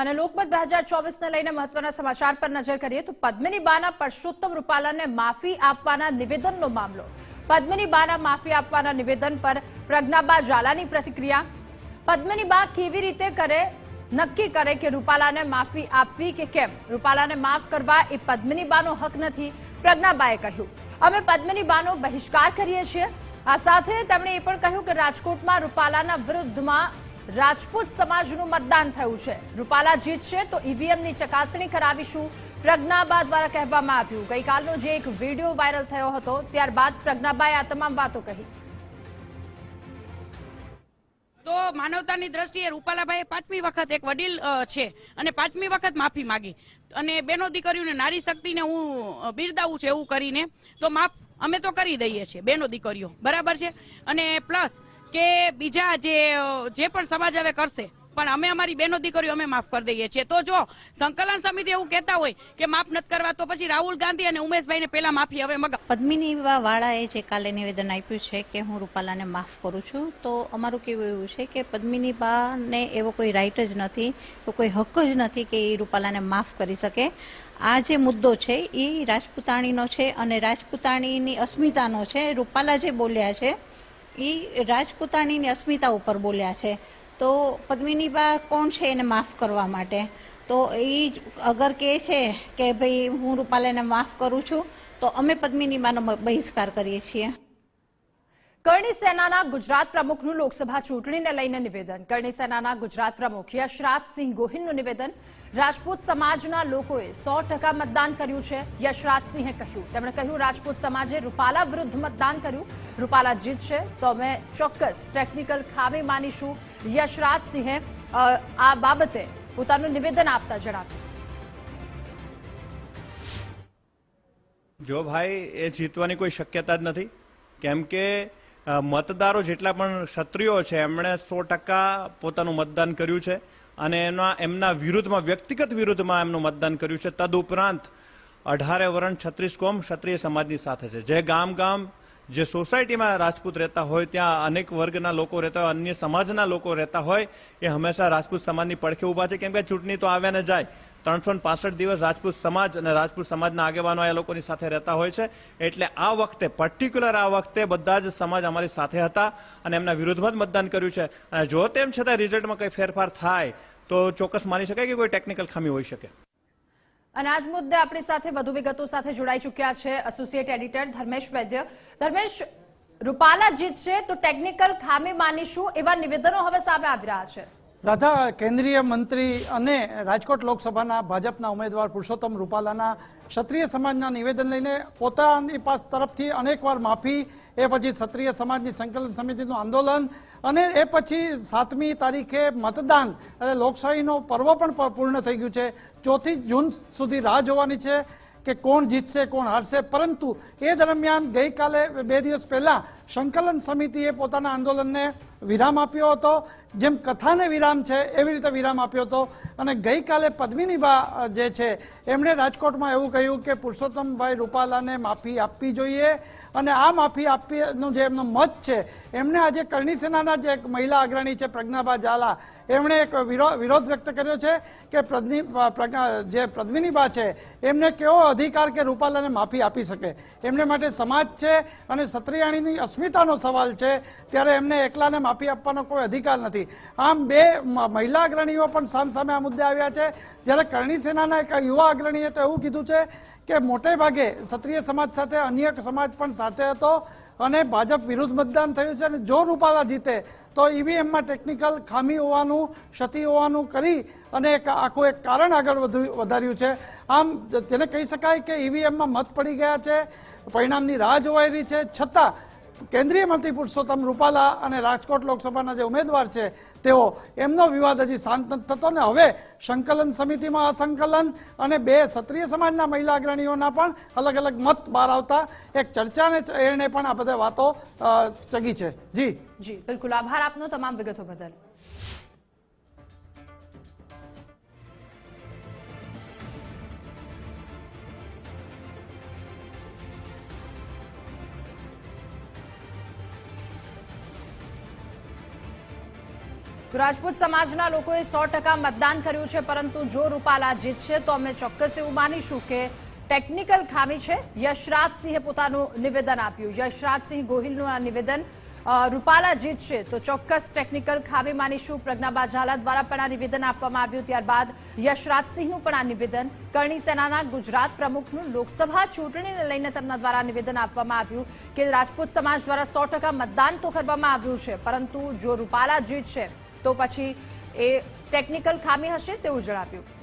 અને લોકમત બે હજાર ચોવીસને લઈને મહત્વના સમાચાર પર નજર કરીએ તો પદ્મિની બાના પરસોત્તમ રૂપાલાને માફી આપવાના નિવેદનનો મામલો. પદ્મિની બાના માફી આપવાના નિવેદન પર પ્રજ્ઞાબા ઝાલાની પ્રતિક્રિયા. પદ્મિની બા કેવી રીતે કરે, નક્કી કરે કે રૂપાલાને માફી આપવી કે કેમ? રૂપાલાને માફ કરવા એ પદ્મિની બાનો હક નથી, પ્રજ્ઞાબાએ કહ્યું. અમે પદ્મિની બાનો બહિષ્કાર કરીએ છીએ. આ સાથે તેમણે એ પણ કહ્યું કે રાજકોટમાં રૂપાલાના વિરુદ્ધમાં રાજપૂત સમાજનું મતદાન થયું છે. રૂપાલા જીતશે તો ઈવીએમની ચકાસણી કરાવીશું. પ્રજ્ઞાબા દ્વારા કહેવામાં આવ્યું. ગઈકાલનો જે એક વીડિયો વાયરલ થયો હતો, ત્યારબાદ પ્રજ્ઞાબાએ આ તમામ વાતો કહી. તો માનવતાની દ્રષ્ટિએ રૂપાલાભાઈએ પાંચમી વખત એક વડીલ છે અને પાંચમી વખત માફી માગી. અને બેનો દીકરીઓને નારી શક્તિને હું બિરદાવું છું એવું કરીને. તો માફ, અમે તો કરી દઈએ છીએ, બેનો દીકરીઓ. બરાબર છે? અને પ્લસ કે બીજા જે જે પણ સમાજ હવે કરશે, પણ અમે અમારી બેનો દીકરીઓ અમે માફ કરી દઈએ છીએ. તો જો સંકલન સમિતિ એવું કહેતા હોય કે માફ નથી કરવા, તો પછી રાહુલ ગાંધી અને ઉમેશભાઈને પેલા માફી હવે મગા પદ્મિની વાળાએ જે કાલે નિવેદન આપ્યું છે કે હું રૂપાલાને માફ કરું છું, તો અમારું કેવું એવું છે કે પદ્મિની બાને એવો કોઈ રાઇટ જ નથી, એવો કોઈ હક જ નથી કે એ રૂપાલાને માફ કરી શકે. આ જે મુદ્દો છે એ રાજપૂતાણીનો છે અને રાજપૂતાણીની અસ્મિતાનો છે. રૂપાલા જે બોલ્યા છે એ રાજપૂતાણીની અસ્મિતા ઉપર બોલ્યા છે. તો પદ્મિનીબા કોણ છે એને માફ કરવા માટે? તો એ અગર કહે છે કે ભાઈ હું રૂપાલાને માફ કરું છું, તો અમે પદ્મિનીબાનો બહિષ્કાર કરીએ છીએ. કરણી સેનાના ગુજરાત પ્રમુખનું લોકસભા ચૂંટણીને લઈને નિવેદન. કરણી સેનાના ગુજરાત પ્રમુખ યશરાજસિંહ ગોહિલનું નિવેદન. રાજપૂત સમાજના લોકોએ સો ટકા મતદાન કર્યું છે યશરાજસિંહે કહ્યું. તેમણે કહ્યું, રાજપૂત સમાજે રૂપાલા વિરુદ્ધ મતદાન કર્યું. રૂપાલા જીતશે તો અમે ચોક્કસ ટેકનિકલ ખામી માનીશું. યશરાજસિંહે આ બાબતે પોતાનું નિવેદન આપતા જણાવ્યું. જો ભાઈ, એ જીતવાની કોઈ શક્યતા જ નથી. કેમ કે મતદારો જેટલા પણ ક્ષત્રિયો છે, એમણે સો ટકા પોતાનું મતદાન કર્યું છે અને એના, એમના વિરુદ્ધમાં, વ્યક્તિગત વિરુદ્ધમાં એમનું મતદાન કર્યું છે. તદુપરાંત અઢારે વરણ છત્રીસ કોમ ક્ષત્રિય સમાજની સાથે છે. જે ગામ ગામ, જે સોસાયટીમાં રાજપૂત રહેતા હોય, ત્યાં અનેક વર્ગના લોકો રહેતા હોય, અન્ય સમાજના લોકો રહેતા હોય, એ હંમેશા રાજપૂત સમાજની પડખે ઊભા છે. કેમ કે ચૂંટણી તો આવ્યા ને જાય. ત્રણસો પાસઠ દિવસ રાજપૂત સમાજ અને રાજપૂત સમાજના આગેવાનો એ લોકોની સાથે રહેતા હોય છે. એટલે આ વખતે પર્ટિક્યુલર આ વખતે બધા જ સમાજ અમારી સાથે હતા અને એમના વિરુદ્ધમાં જ મતદાન કર્યું છે. અને જો તેમ છતાં રિઝલ્ટમાં કંઈ ફેરફાર થાય, તો ચોક્કસ માની શકાય કે કોઈ ટેકનિકલ ખામી હોઈ શકે. અને આજ મુદ્દે આપણી સાથે વધુ વિગતો સાથે જોડાઈ ચૂક્યા છે એસોસિએટ એડિટર ધર્મેશ વૈદ્ય. ધર્મેશ, રૂપાલા જીતશે તો ટેકનિકલ ખામી માનીશું એવા નિવેદનો હવે સામે આવી રહ્યા છે. રાધા કેન્દ્રીય મંત્રી અને રાજકોટ લોકસભાના ભાજપના ઉમેદવાર પુરુષોત્તમ રૂપાલાના ક્ષત્રિય સમાજના નિવેદન લઈને પોતાની પાસ તરફથી અનેકવાર માફી, એ પછી ક્ષત્રિય સમાજની સંકલન સમિતિનું આંદોલન અને એ પછી સાતમી તારીખે મતદાન. એટલે લોકશાહીનો પર્વ પણ પૂર્ણ થઈ ગયું છે. ચોથી જૂન સુધી રાહ જોવાની છે કે કોણ જીતશે, કોણ હારશે. પરંતુ એ દરમિયાન ગઈકાલે બે દિવસ પહેલા સંકલન સમિતિએ પોતાના આંદોલનને વિરામ આપ્યો હતો. જેમ કથાને વિરામ છે, એવી રીતે વિરામ આપ્યો હતો. અને ગઈકાલે પદ્મિનીબા જે છે, એમણે રાજકોટમાં એવું કહ્યું કે પુરુષોત્તમભાઈ રૂપાલાને માફી આપવી જોઈએ અને આ માફી આપીનું જે એમનો મત છે, એમણે આજે કરણી સેનાના જે એક મહિલા અગ્રણી છે, પ્રજ્ઞાબા ઝાલા, એમણે એક વિરો- વિરોધ વ્યક્ત કર્યો છે કે પ્રજ્ઞી જે પદ્મિનીબા છે, એમને કેવો અધિકાર કે રૂપાલાને માફી આપી શકે? એમને માટે સમાજ છે અને સત્રિયાણીની અસ્મિતાનો સવાલ છે, ત્યારે એમને એકલાને માફી આપવાનો કોઈ અધિકાર નથી. આમ બે મહિલા અગ્રણીઓ પણ સામસામે આ મુદ્દે આવ્યા છે. જ્યારે કરણી સેનાના એક યુવા અગ્રણીએ તો એવું કીધું છે કે મોટે ભાગે ક્ષત્રિય સમાજ સાથે અન્ય સમાજ પણ સાથે હતો અને ભાજપ વિરુદ્ધ મતદાન થયું છે અને જો રૂપાલા જીતે, તો ઈવીએમમાં ટેકનિકલ ખામી હોવાનું, ક્ષતિ હોવાનું કરી અને એક આખું એક કારણ આગળ વધુ- વધાર્યું છે. આમ જેને કહી શકાય કે ઈવીએમમાં મત પડી ગયા છે, પરિણામની રાહ જોવાઈ રહી છે. છતાં કેન્દ્રીય મંત્રી પુરુષોત્તમ રૂપાલા અને રાજકોટ લોકસભાના જે ઉમેદવાર છે, તેઓ એમનો વિવાદ હજી શાંત થતો ને હવે સંકલન સમિતિમાં અસંકલન અને બે ક્ષત્રિય સમાજના મહિલા અગ્રણીઓના પણ અલગ અલગ મત બહાર આવતા એક ચર્ચાને એણે પણ આ બધા વાતો ચગી છે. જી. જી, બિલકુલ. આભાર આપનો તમામ વિગતો બદલ. રાજપૂત સમાજના લોકોએ સો ટકા મતદાન કર્યું છે, પરંતુ જો રૂપાલા જીતશે તો અમે ચોક્કસ એવું માનીશું કે ટેકનિકલ ખામી છે. યશરાજસિંહે પોતાનું નિવેદન આપ્યું. યશરાજસિંહ ગોહિલનું આ નિવેદન રૂપાલા જીતશે તો ચોક્કસ ટેકનિકલ ખામી માનીશું. પ્રજ્ઞાબા ઝાલા દ્વારા પણ આ નિવેદન આપવામાં આવ્યું. ત્યારબાદ યશરાજસિંહનું પણ આ નિવેદન. કરણી સેનાના ગુજરાત પ્રમુખનું લોકસભા ચૂંટણીને લઈને તેમના દ્વારા નિવેદન આપવામાં આવ્યું કે રાજપૂત સમાજ દ્વારા સો મતદાન તો કરવામાં આવ્યું છે, પરંતુ જો રૂપાલા જીતશે તો પછી એ ટેકનિકલ ખામી હશે તેવું જણાવ્યું.